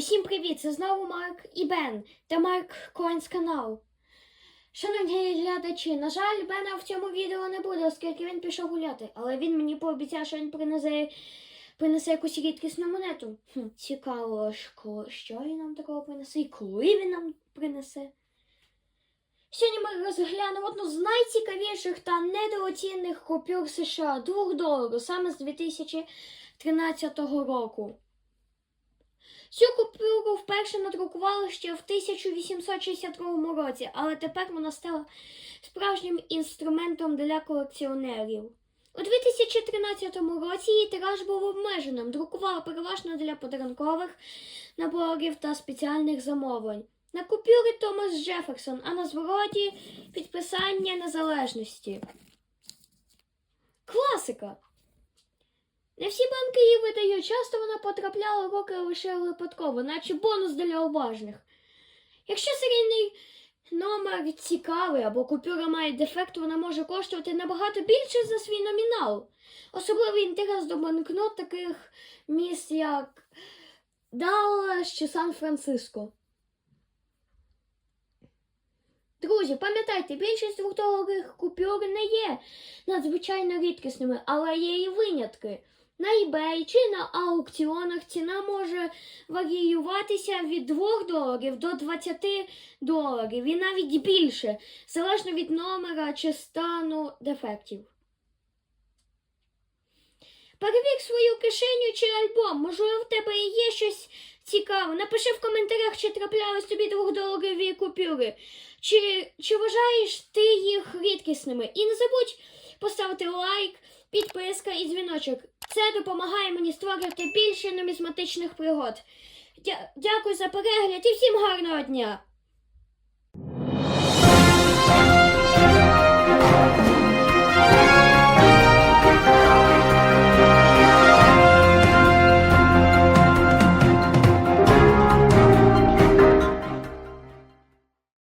Усім привіт! Це знову Марк і Бен та Марк Коінс канал. Шановні глядачі, на жаль, Бена в цьому відео не буде, оскільки він пішов гуляти, але він мені пообіцяв, що він принесе, принесе якусь рідкісну монету. Хм, цікаво, що, він нам такого принесе і коли він нам принесе. Сьогодні ми розглянемо одну з найцікавіших та недооцінених купюр США 2 доларів саме з 2013 року. Цю купюру вперше надрукували ще в 1862 році, але тепер вона стала справжнім інструментом для колекціонерів. У 2013 році її тираж був обмеженим, друкували переважно для подарункових наборів та спеціальних замовлень. На купюрі Томас Джеферсон, а на звороті підписання незалежності. Класика! Не всі банки її видають, часто вона потрапляла в руки лише випадково, наче бонус для уважних. Якщо серійний номер цікавий або купюра має дефект, вона може коштувати набагато більше за свій номінал. Особливий інтерес до банкнот таких міст, як Даллас чи Сан-Франциско. Друзі, пам'ятайте, більшість двохдоларових купюр не є надзвичайно рідкісними, але є і винятки. На eBay чи на аукціонах ціна може варіюватися від 2 доларів до 20 доларів і навіть більше, залежно від номера чи стану дефектів. Перевір свою кишеню чи альбом. Можливо, в тебе є щось цікаве. Напиши в коментарях, чи траплялись тобі двохдоларові купюри, чи, чи вважаєш ти їх рідкісними. І не забудь поставити лайк, підписка і дзвіночок. Це допомагає мені створювати більше нумізматичних пригод. Дя- Дякую за перегляд і всім гарного дня!